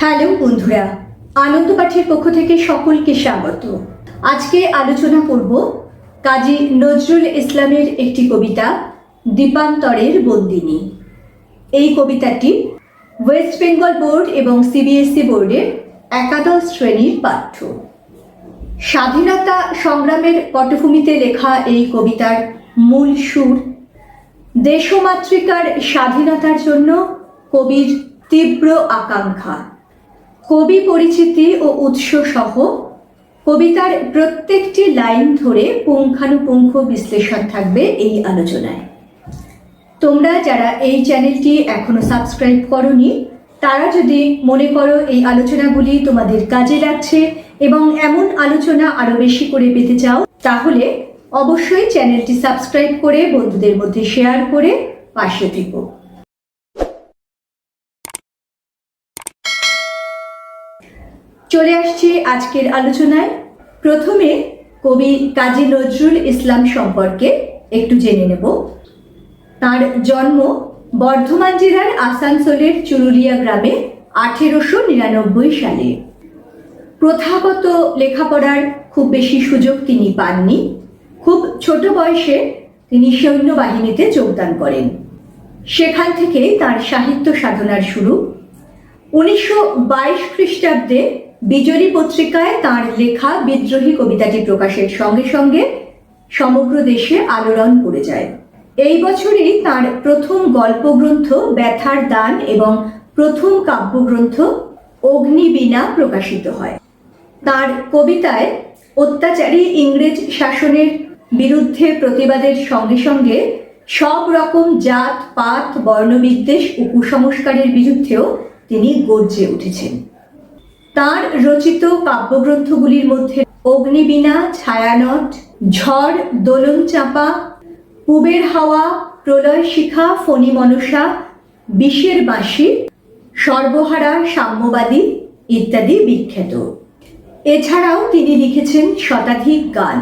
Hello বন্ধুরা, আনন্দ পাঠের পক্ষ থেকে সকলকে স্বাগত। আজকে আলোচনা করব কাজী নজরুল ইসলামের একটি কবিতা, দীপান্তরের বন্দিনী। এই কবিতাটি ওয়েস্ট বেঙ্গল বোর্ড এবং সিবিএসই বোর্ডের একাদশ শ্রেণির পাঠ্য। স্বাধীনতা সংগ্রামের পটভূমিতে লেখা এই কবিতার মূল সুর, দেশমাতৃকার স্বাধীনতার জন্য কবির তীব্র আকাঙ্ক্ষা। কবি পরিচিতি ও উৎস সহ কবিতার প্রত্যেকটি লাইন ধরে পুঙ্খানুপুঙ্খ বিশ্লেষণ থাকবে এই আলোচনায়। তোমরা যারা এই চ্যানেলটি এখনও সাবস্ক্রাইব করনি, তারা যদি মনে করো এই আলোচনাগুলি তোমাদের কাজে লাগছে এবং এমন আলোচনা আরও বেশি করে পেতে চাও, তাহলে অবশ্যই চ্যানেলটি সাবস্ক্রাইব করে বন্ধুদের মধ্যে শেয়ার করে পাশে থেকো। চলে আসছি আজকের আলোচনায়। প্রথমে কবি কাজী নজরুল ইসলাম সম্পর্কে একটু জেনে নেব। তার জন্ম বর্ধমান জেলার আসানসোলের চুরুলিয়া গ্রামে আঠেরোশো নিরানব্বই সালে। প্রথাগত লেখাপড়ার খুব বেশি সুযোগ তিনি পাননি। খুব ছোট বয়সে তিনি সৈন্যবাহিনীতে যোগদান করেন। সেখান থেকে তার সাহিত্য সাধনার শুরু। উনিশশো বাইশ খ্রিস্টাব্দে বিজলী পত্রিকায় তার লেখা বিদ্রোহী কবিতাটি প্রকাশের সঙ্গে সঙ্গে সমগ্র দেশে আলোড়ন পড়ে যায়। এই বছরই তার প্রথম গল্পগ্রন্থ ব্যথার দান এবং প্রথম কাব্যগ্রন্থ অগ্নিবীণা প্রকাশিত হয়। তার কবিতায় অত্যাচারী ইংরেজ শাসনের বিরুদ্ধে প্রতিবাদের সঙ্গে সঙ্গে সব রকম জাত, পাত, বর্ণবিদ্বেষ ও কুসংস্কারের বিরুদ্ধেও তিনি গর্জে উঠেছেন। তার রচিত কাব্যগ্রন্থগুলির মধ্যে অগ্নিবীণা, ছায়ানট, ঝড়, দোলন চাপা পুবের হাওয়া, প্রলয় শিখা, ফণি মনসা, বিষের বাঁশি, সর্বহারা সাম্যবাদী ইত্যাদি বিখ্যাত। এছাড়াও তিনি লিখেছেন শতাধিক গান।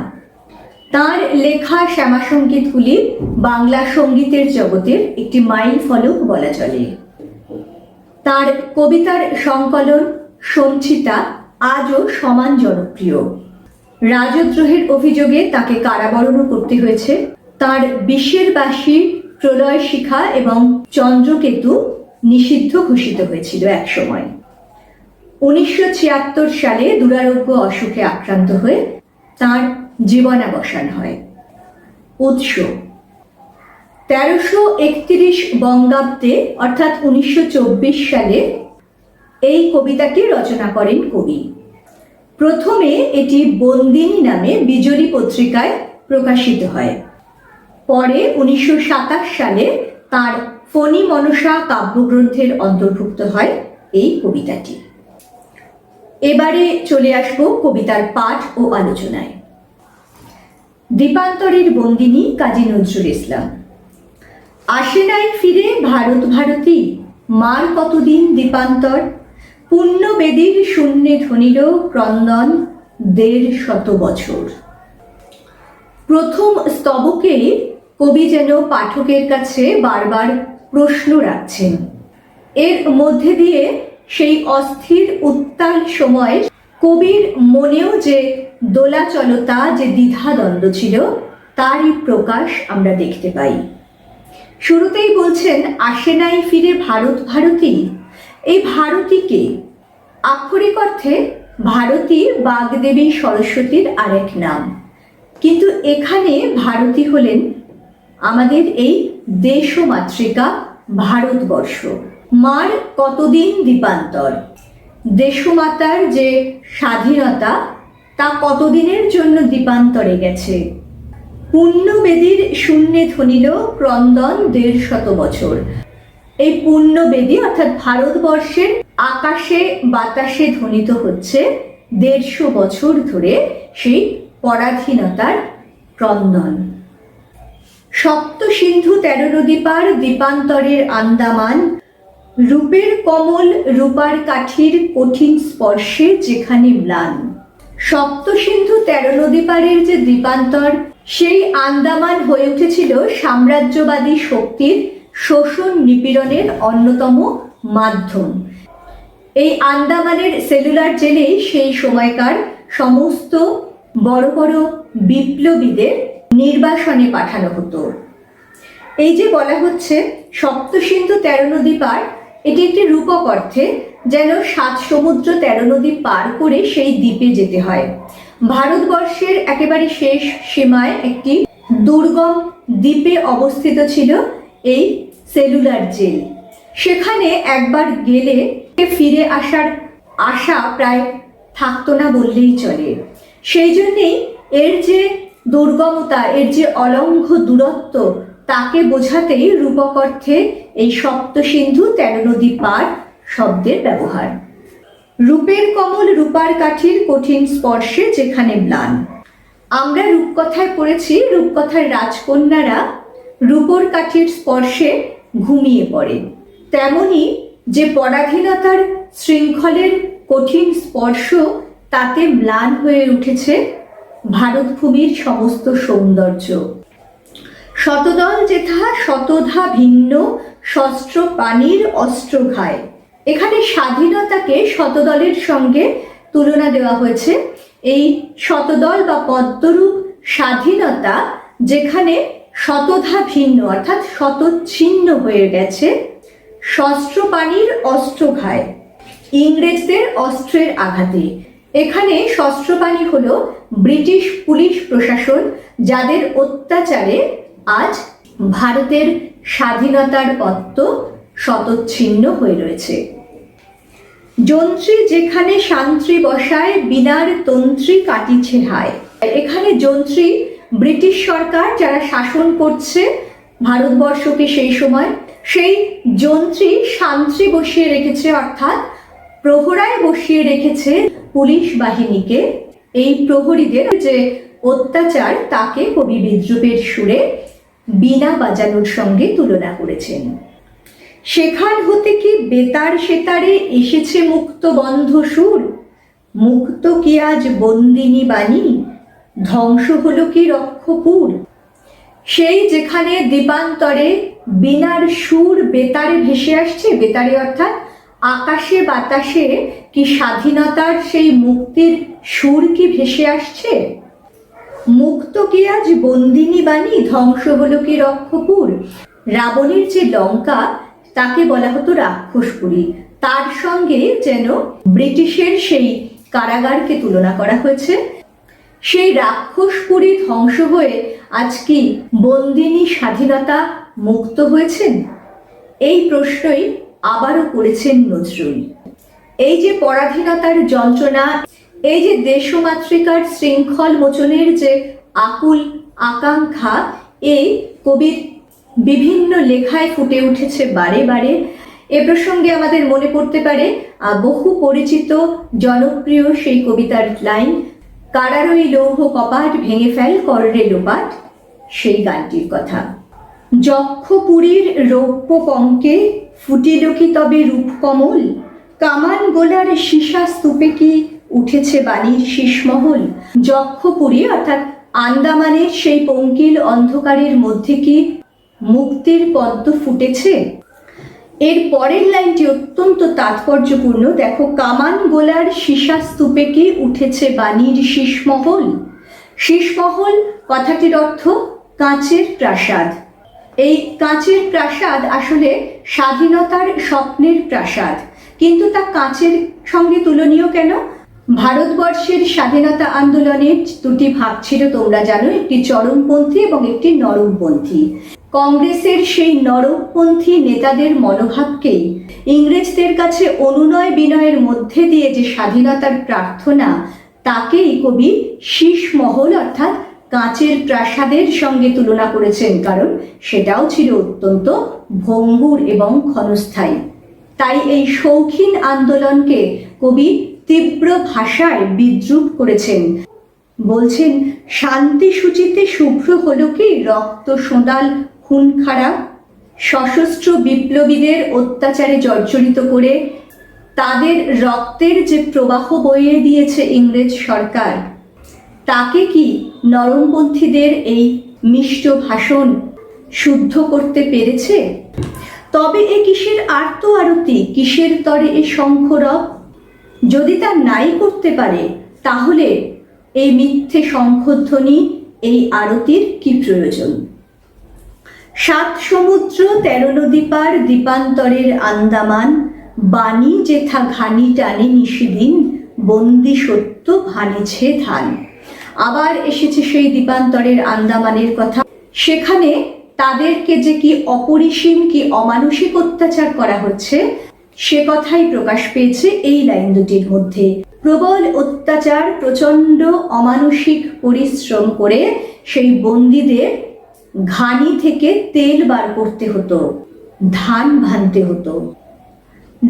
তার লেখা শ্যামা সঙ্গীতগুলি বাংলা সঙ্গীতের জগতের একটি মাইল ফলক বলা চলে। তার কবিতার সংকলন সঞ্চিতা আজও সমান জনপ্রিয়। রাজদ্রোহের অভিযোগে তাকে কারাবরণও করতে হয়েছে। তার বিশ্বের বাসী প্রলয় শিখা এবং চন্দ্রকেতু নিষিদ্ধ ঘোষিত হয়েছিল একসময়। উনিশশো ছিয়াত্তর সালে দুরারোগ্য অসুখে আক্রান্ত হয়ে তার জীবনাবসান হয়। উৎস। তেরোশো একত্রিশ বঙ্গাব্দে, অর্থাৎ উনিশশো চব্বিশ সালে এই কবিতাটি রচনা করেন কবি। প্রথমে এটি বন্দিনী নামে বিজলী পত্রিকায় প্রকাশিত হয়। পরে উনিশশো সাতাশ সালে তার ফণি মনসা কাব্যগ্রন্থের অন্তর্ভুক্ত হয় এই কবিতাটি। এবারে চলে আসব কবিতার পাঠ ও আলোচনায়। দীপান্তরের বন্দিনী কাজী নজরুল ইসলাম। আসে নাই ফিরে ভারত ভারতী, মার কতদিন দীপান্তর? পুণ্য বেদির শূন্যে ধনিল ক্রন্দন দেড় শত বছর। প্রথম স্তবকে কবি যেন পাঠকের কাছে বারবার প্রশ্ন রাখছেন। এর মধ্যে দিয়ে সেই অস্থির উত্তাল সময় কবির মনেও যে দোলাচলতা, যে দ্বিধাদ্বন্দ্ব ছিল, তারই প্রকাশ আমরা দেখতে পাই। শুরুতেই বলছেন, আসে নাই ফিরে ভারত ভারতী। এই ভারতী ভারতীকে আক্ষরিক অর্থে ভারতী বাগদেবী সরস্বতীর আরেক নাম। কিন্তু এখানে ভারতী হলেন আমাদের এই দেশমাতৃকা ভারতবর্ষ। মার কতদিন দীপান্তর? দেশমাতার যে স্বাধীনতা, তা কতদিনের জন্য দীপান্তরে গেছে? পুণ্যবেদীর শূন্যে ধনিল ক্রন্দন দেড় শত বছর। এই পুণ্যবেদী অর্থাৎ ভারতবর্ষের আকাশে বাতাসে ধ্বনিত হচ্ছে দেড়শো বছর ধরে সেই পরাধীনতার ক্রন্দন। সপ্ত সিন্ধু তেরো নদী পার দ্বীপান্তরের আন্দামান, রূপের কমল রূপার কাঠির কঠিন স্পর্শে যেখানে ম্লান। সপ্ত সিন্ধু তেরো নদী পারের যে দ্বীপান্তর সেই আন্দামান হয়ে উঠেছিল সাম্রাজ্যবাদী শক্তির শোষণ নিপীড়নের অন্যতম মাধ্যম। এই আন্দামানের সেলুলার জেলেই সেই সময়কার সমস্ত বড় বড় বিপ্লবীদের নির্বাসনে পাঠানো হতো। এই যে বলা হচ্ছে, সপ্তসিন্ধু তেরো নদী পার, এটি একটি রূপক অর্থে যেন সাত সমুদ্র তেরো নদী পার করে সেই দ্বীপে যেতে হয়। ভারতবর্ষের একেবারে শেষ সীমায় একটি দুর্গম দ্বীপে অবস্থিত ছিল এই সেলুলার জেল। সেখানে একবার গেলে ফিরে আসার আশা প্রায় থাকতো না বললেই চলে। সেই জন্যেই এর যে দুর্গমতা, এর যে অলঙ্ঘ দূরত্ব, তাকে বোঝাতেই রূপক অর্থে এই সপ্তসিন্ধু তেরো নদী পার শব্দের ব্যবহার। রূপের কমল রূপার কাঠির কঠিন স্পর্শে যেখানে ম্লান। আমরা রূপকথায় পড়েছি, রূপকথার রাজকন্যারা রূপর কাঠির স্পর্শে ঘুমিয়ে পড়ে। তেমনি যে পরাধীনতার শৃঙ্খলের কঠিন স্পর্শ তাতে ম্লান হয়ে উঠেছে ভারতভূমির সমস্ত সৌন্দর্য। শতদল যেথা শতধা ভিন্ন শস্ত্র পানির অস্ত্র ঘায়। এখানে স্বাধীনতাকে শতদলের সঙ্গে তুলনা দেওয়া হয়েছে। এই শতদল বা পদ্মরূপ স্বাধীনতা যেখানে শতধা ভিন্ন, অর্থাৎ শতচ্ছিন্ন হয়ে গেছে। শস্ত্র পানির অস্ত্র ঘায় ইংরেজদের অস্ত্রের আঘাতে। এখানে শস্ত্রপাণি হল ব্রিটিশ পুলিশ প্রশাসন, যাদের অত্যাচারে আজ ভারতের স্বাধীনতার পত্ত শতচ্ছিন্ন হয়ে রয়েছে। যন্ত্রী যেখানে শান্ত্রী বসায়, বিনার তন্ত্রী কাটিছে হায় এখানে যন্ত্রী ব্রিটিশ সরকার যারা শাসন করছে ভারতবর্ষকে সেই সময়, সেই যন্ত্রী শান্ত্রী বসিয়ে রেখেছে, অর্থাৎ প্রহরায় বসিয়ে রেখেছে পুলিশ বাহিনীকে। এই প্রহরীদের যে অত্যাচার, তাকে কবি বিদ্রুপের সুরে বিনা বাজানোর সঙ্গে তুলনা করেছেন। সেখান হতে কি বেতার সেতারে এসেছে মুক্ত বন্ধ সুর? মুক্ত কি আজ বন্দিনী বাণী? ধ্বংস হল কি রক্ষপুর? সেই যেখানে দ্বীপান্তরে বিনার সুর বেতারে ভেসে আসছে, বেতারে অর্থাৎ আকাশে বাতাসে কি স্বাধীনতার সেই মুক্তির সুর কি ভেসে আসছে? মুক্ত কি আজ বন্দিনী বাণী? ধ্বংস হলো কি রক্ষপুর? রাবণের যে লঙ্কা, তাকে বলা হতো রাক্ষসপুরী। তার সঙ্গে যেন ব্রিটিশের সেই কারাগারকে তুলনা করা হয়েছে। সেই রাক্ষসপুরী ধ্বংস হয়ে আজ কি বন্দিনী স্বাধীনতা মুক্ত হয়েছেন? এই প্রশ্নই আবারও করেছেন নজরুল। এই যে পরাধীনতার যন্ত্রণা, এই যে দেশমাতৃকার শৃঙ্খল মোচনের যে আকুল আকাঙ্ক্ষা এই কবির বিভিন্ন লেখায় ফুটে উঠেছে বারে বারে। এ প্রসঙ্গে আমাদের মনে পড়তে পারে বহু পরিচিত, জনপ্রিয় সেই কবিতার লাইন কারারই লৌহ কপাট ভেঙে ফেল কররে লোপাট, সেই গানটির কথা। যক্ষপুরীর রৌপ্য পঙ্কে ফুটিল কি তবে রূপকমল কামান গোলার সীসা স্তূপে কি উঠেছে বাণীর শীষমহল? যক্ষপুরী অর্থাৎ আন্দামানের সেই পঙ্কিল অন্ধকারের মধ্যে কি মুক্তির পদ্ম ফুটেছে? এর পরের লাইনটি অত্যন্ত তাৎপর্যপূর্ণ। দেখো, কামান গোলার সীসা স্তূপে কি উঠেছে বাণীর শীষমহল শীষমহল কথাটির অর্থ কাঁচের প্রাসাদ। এই কাঁচের প্রাসাদ আসলে স্বাধীনতার স্বপ্নের প্রাসাদ। কিন্তু তা কাঁচের সঙ্গে তুলনীয় কেন? ভারতবর্ষের স্বাধীনতা আন্দোলনের দুটি ভাগ ছিল, তোমরা জানো, একটি চরমপন্থী এবং একটি নরমপন্থী। কংগ্রেসের সেই নরমপন্থী নেতাদের মনোভাবকেই ইংরেজদের কাছে অনুনয় বিনয়ের মধ্যে দিয়ে যে স্বাধীনতার প্রার্থনা, তাকেই কবি শীষ মহল অর্থাৎ কাঁচের প্রাসাদের সঙ্গে তুলনা করেছেন, কারণ সেটাও ছিল অত্যন্ত ভঙ্গুর এবং ক্ষণস্থায়ী। তাই এই শৌখিন আন্দোলনকে কবি তীব্র ভাষায় বিদ্রুপ করেছেন। বলছেন শান্তি সূচিতে শুভ্র হলো কি রক্ত সোঁদাল খুন খারাপ সশস্ত্র বিপ্লবীদের অত্যাচারে জর্জরিত করে তাদের রক্তের যে প্রবাহ বইয়ে দিয়েছে ইংরেজ সরকার, তাকে কি নরমপন্থীদের এই মিষ্ট ভাষণ শুদ্ধ করতে পেরেছে? তবে এ কিসের আর্ত আরতি, কিসের তরে এ শঙ্খরব যদি তা নাই করতে পারে, তাহলে এই মিথ্যে শঙ্খধ্বনি, এই আরতির কি প্রয়োজন? সাত সমুদ্র, তেরো নদী পার, দ্বীপান্তরের আন্দামান, বাণী যেথা ঘানি টানে নিশিদিন, বন্দি সত্য ভানিছে ধান। আবার এসেছে সেই দ্বীপান্তরের আন্দামানের কথা। সেখানে তাদেরকে যে কি অপরিসীম, কি অমানসিক অত্যাচার করা হচ্ছে, সে কথাই প্রকাশ পেয়েছে এই লাইন দুটির মধ্যে। প্রবল অত্যাচার, প্রচণ্ড অমানসিক পরিশ্রম করে সেই বন্দীদের ঘানি থেকে তেল বার করতে হতো, ধান ভানতে হতো।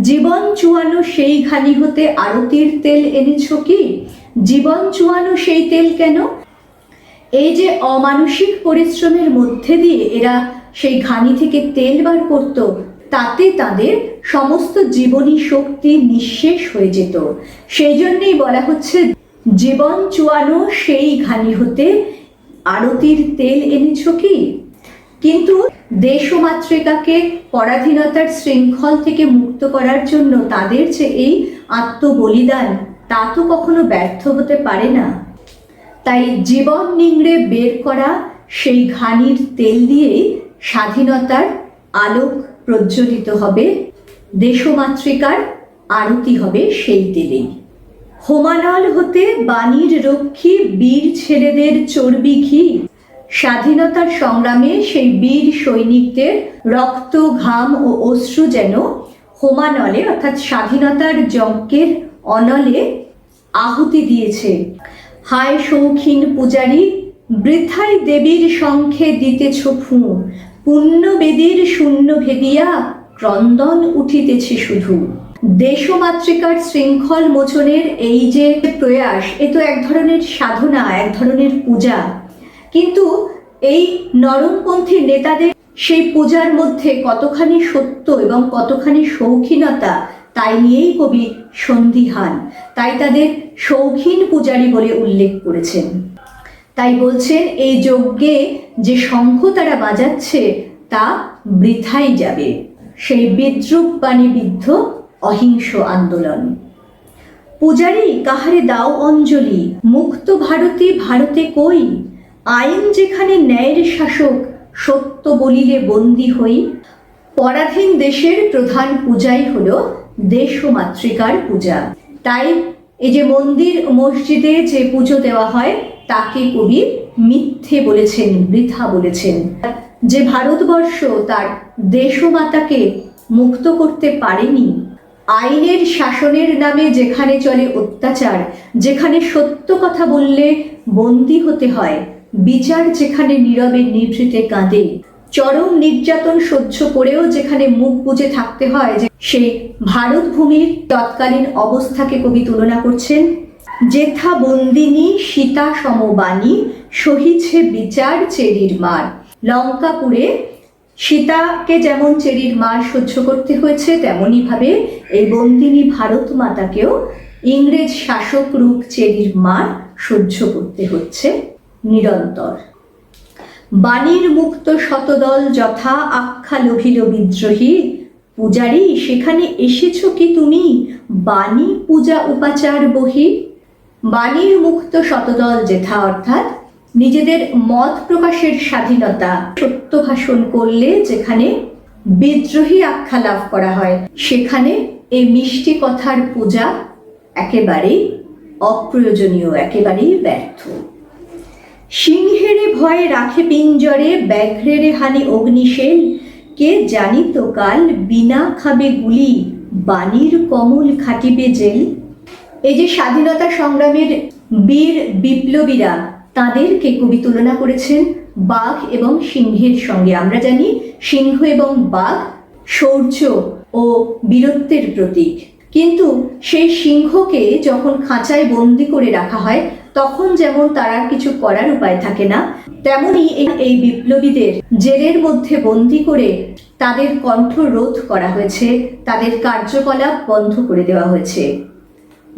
জীবন চুয়ানো সেই ঘানি হতে আরতির তেল এনেছ কি? জীবন চুয়ানো সেই তেল কেন? এই যে অমানসিক পরিশ্রমের মধ্যে দিয়ে এরা সেই ঘানি থেকে তেল বার করত, তাতে তাদের সমস্ত জীবনী শক্তি নিঃশেষ হয়ে যেত। সেই জন্যেই বলা হচ্ছে, জীবন চুয়ানো সেই ঘানি হতে আরতির তেল এনেছ কি? কিন্তু দেশমাতৃকাকে পরাধীনতার শৃঙ্খল থেকে মুক্ত করার জন্য তাদের যে এই আত্মবলিদান, তা তো কখনো ব্যর্থ হতে পারে না। তাই জীবন নিংড়ে বের করা সেই ঘানির তেল দিয়েই স্বাধীনতার আলোক প্রজ্বলিত হবে, দেশমাতৃকার আরতি হবে সেই তেলেই। হোমানল হতে বাণীর রক্ষী বীর ছেলেদের চর্বি ঘি। স্বাধীনতার সংগ্রামে সেই বীর সৈনিকদের রক্ত, ঘাম ও অশ্রু যেন হোমানলে, অর্থাৎ স্বাধীনতার যজ্ঞের অনলে আহুতি দিয়েছে। হায় শৌখিন পূজারী, বৃথাই দেবীর শঙ্খে দিতেছ ফু। পুণ্যবেদীর শূন্য ভেদিয়া ক্রন্দন উঠিতেছে শুধু। দেশমাতৃকার শৃঙ্খল মোচনের এই যে প্রয়াস, এ তো এক ধরনের সাধনা, এক ধরনের পূজা। কিন্তু এই নরমপন্থী নেতাদের সেই পূজার মধ্যে কতখানি সত্য এবং কতখানি শৌখিনতা, তাই নিয়েই কবি সন্দিহান তাই তাদের শৌখিন পূজারী বলে উল্লেখ করেছেন। তাই বলছেন, এই যজ্ঞে যে শঙ্খ তারা বাজাচ্ছে, তা বৃথাই যাবে। সেই বিদ্রুপ বাণী বিদ্ধ অহিংস আন্দোলন। পূজারি, কাহারে দাও অঞ্জলি, মুক্ত ভারতে ভারতে কই? আইন যেখানে ন্যায়ের শাসক, সত্য বলিলে বন্দী হই। পরাধীন দেশের প্রধান পূজাই হলো দেশ ও মাতৃকার পূজা। তাই এই যে মন্দির মসজিদে যে পুজো দেওয়া হয়, তাকে কবি মিথ্যে বলেছেন, বৃথা বলেছেন। যে ভারতবর্ষ তার দেশমাতাকে মুক্ত করতে পারেনি আইনের শাসনের নামে যেখানে চলে অত্যাচার, যেখানে সত্য কথা বললে বন্দী হতে হয়, বিচার যেখানে নীরবে নিভৃতে কাঁদে। চরম নির্যাতন সহ্য করেও যেখানে মুখ বুজে থাকতে হয় যে সেই ভারত ভূমির তৎকালীন অবস্থাকে কবি তুলনা করছেন জেঠা বন্দিনী সীতা সমবাণী, সহিছে বিচার চেরির মার। লঙ্কাপুরে সীতাকে যেমন চেরির মার সহ্য করতে হয়েছে তেমনই ভাবে এই বন্দিনী ভারত মাতাকেও ইংরেজ শাসক রূপ চেরির মার সহ্য করতে হচ্ছে নিরন্তর। বাণীর মুক্ত শতদল যথা আখ্যা লোভিল বিদ্রোহী পূজারি, সেখানে এসেছ কি তুমি? বাণী পূজা উপাচার বহি। বাণীর মুক্ত শতদল যেথা অর্থাৎ নিজেদের মত প্রকাশের স্বাধীনতা সত্য ভাষণ করলে যেখানে বিদ্রোহী আখ্যা লাভ করা হয়, সেখানে এই মিষ্টি কথার পূজা একেবারেই অপ্রয়োজনীয়, একেবারেই ব্যর্থ। সিংহেরে ভয়ে রাখে পিঞ্জরে, ব্যাঘ্রেরে হানি অগ্নিশেল। কে জানিত কাল বিনা খাবে গুলি, বাণীর কমল খাটিবে জেল। এই যে স্বাধীনতা সংগ্রামের বীর বিপ্লবীরা তাদেরকে কবি তুলনা করেছেন বাঘ এবং সিংহের সঙ্গে। আমরা জানি সিংহ এবং বাঘ শৌর্য ও বীরত্বের প্রতীক। কিন্তু সেই সিংহকে যখন খাঁচায় বন্দি করে রাখা হয়, তখন যেমন তারা কিছু করার উপায় থাকে না, তেমনি এই- এই বিপ্লবীদের জেলের মধ্যে বন্দি করে তাদের কণ্ঠ রোধ করা হয়েছে, তাদের কার্যকলাপ বন্ধ করে দেওয়া হয়েছে।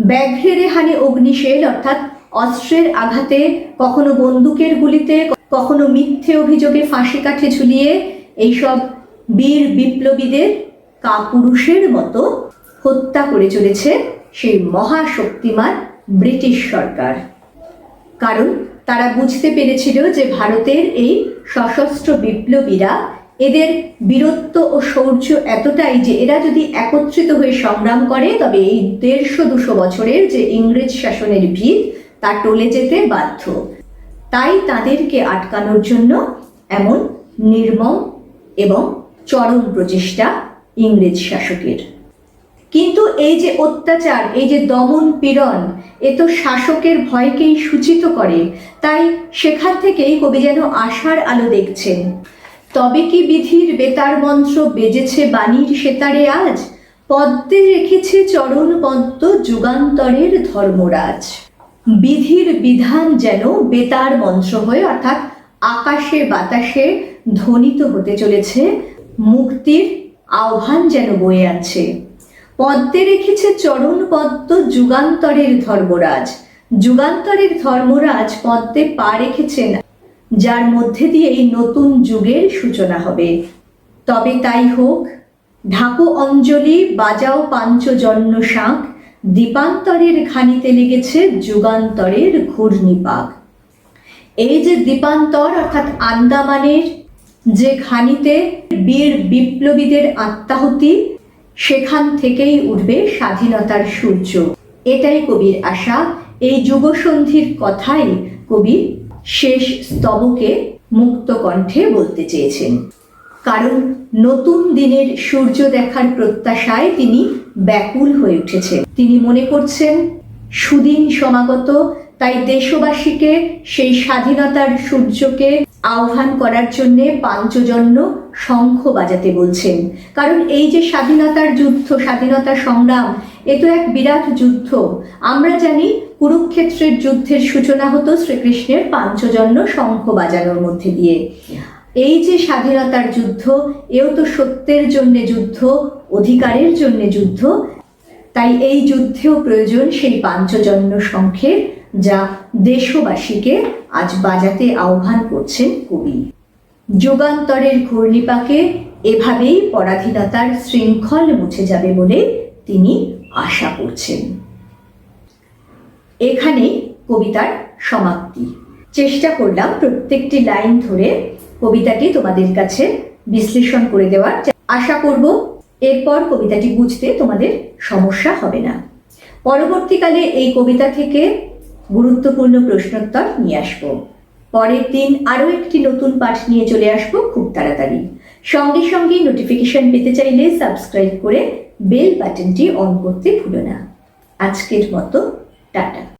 ব্যাঘ্রেরে হানি অগ্নিশেল, অর্থাৎ অস্ত্রের আঘাতে কখনো বন্দুকের গুলিতে, কখনো মিথ্যে অভিযোগে ফাঁসি কাঠে ঝুলিয়ে এইসব বীর বিপ্লবীদের কাপুরুষের মতো হত্যা করে চলেছে সেই মহাশক্তিমান ব্রিটিশ সরকার। কারণ তারা বুঝতে পেরেছিল যে ভারতের এই সশস্ত্র বিপ্লবীরা এদের বীরত্ব ও শৌর্য এতটাই যে এরা যদি একত্রিত হয়ে সংগ্রাম করে, তবে এই দেড়শো দুশো বছরের যে ইংরেজ শাসনের ভিত তা টলে যেতে বাধ্য। তাই তাদেরকে আটকানোর জন্য এমন নির্মম এবং চরম প্রচেষ্টা ইংরেজ শাসকের। কিন্তু এই যে অত্যাচার, এই যে দমন পীড়ন, এ তো শাসকের ভয়কেই সূচিত করে। তাই সেখান থেকেই কবি যেন আশার আলো দেখছেন। তবে কি বিধির বেতার মন্ত্র বেজেছে বাণীর সেতারে আজ? পদ্মে রেখেছে চরণ পদ্ম যুগান্তরের ধর্মরাজ। বিধির বিধান যেন বেতার মন্ত্র হয়ে, অর্থাৎ আকাশে বাতাসে ধ্বনিত হতে চলেছে, মুক্তির আহ্বান যেন বয়ে আছে পদ্মে রেখেছে চরণ পদ্ম যুগান্তরের ধর্মরাজ। যুগান্তরের ধর্মরাজ পদ্মে পা রেখেছেন, যার মধ্যে দিয়ে এই নতুন যুগের সূচনা হবে। তবে তাই হোক, ঢাকো অঞ্জলি বাজাও পাঞ্চজন্য শাঁখ দীপান্তরের ঘানিতে লেগেছে যুগান্তরের ঘূর্ণিপাক এই যে দীপান্তর, অর্থাৎ আন্দামানের যে ঘানিতে বীর বিপ্লবীদের আত্মাহুতি, সেখান থেকেই উঠবে স্বাধীনতার সূর্য। এটাই কবির আশা। এই যুগসন্ধির কথাই কবি শেষ স্তবকে মুক্ত কণ্ঠে বলতে চেয়েছেন। কারণ নতুন দিনের সূর্য দেখার প্রত্যাশায় তিনি ব্যাকুল হয়ে উঠেছেন। তিনি মনে করছেন, সুদিন সমাগত, তাই দেশবাসীকে সেই স্বাধীনতার সূর্যকে আহ্বান করার জন্য পাঞ্চজন্য শঙ্খ বাজাতে বলছেন। কারণ এই যে স্বাধীনতার যুদ্ধ, স্বাধীনতা সংগ্রাম, এ তো এক বিরাট যুদ্ধ। আমরা জানি কুরুক্ষেত্রের যুদ্ধের সূচনা হতো শ্রীকৃষ্ণের পাঞ্চজন্য শঙ্খ বাজানোর মধ্যে দিয়ে। এই যে স্বাধীনতার যুদ্ধ, এও তো সত্যের জন্যে যুদ্ধ, অধিকারের জন্যে যুদ্ধ। তাই এই যুদ্ধেও প্রয়োজন সেই পাঞ্চজন্য শঙ্খের, যা দেশবাসীকে আজ বাজাতে আহ্বান করছেন কবি। যুগান্তরের ঘূর্ণিপাকে এভাবেই পরাধীনতার শৃঙ্খল মুছে যাবে বলে তিনি আশা করছেন। এখানেই কবিতার সমাপ্তি। চেষ্টা করলাম প্রত্যেকটি লাইন ধরে কবিতাটি তোমাদের কাছে বিশ্লেষণ করে দেওয়ার আশা করব এরপর কবিতাটি বুঝতে তোমাদের সমস্যা হবে না। পরবর্তীকালে এই কবিতা থেকে গুরুত্বপূর্ণ প্রশ্নোত্তর নিয়ে আসব। পরের দিন আরও একটি নতুন পাঠ নিয়ে চলে আসব খুব তাড়াতাড়ি। সঙ্গে সঙ্গে নোটিফিকেশন পেতে চাইলে সাবস্ক্রাইব করে বেল বাটনটি অন করতে ভুলো না। আজকের মতো, টাটা।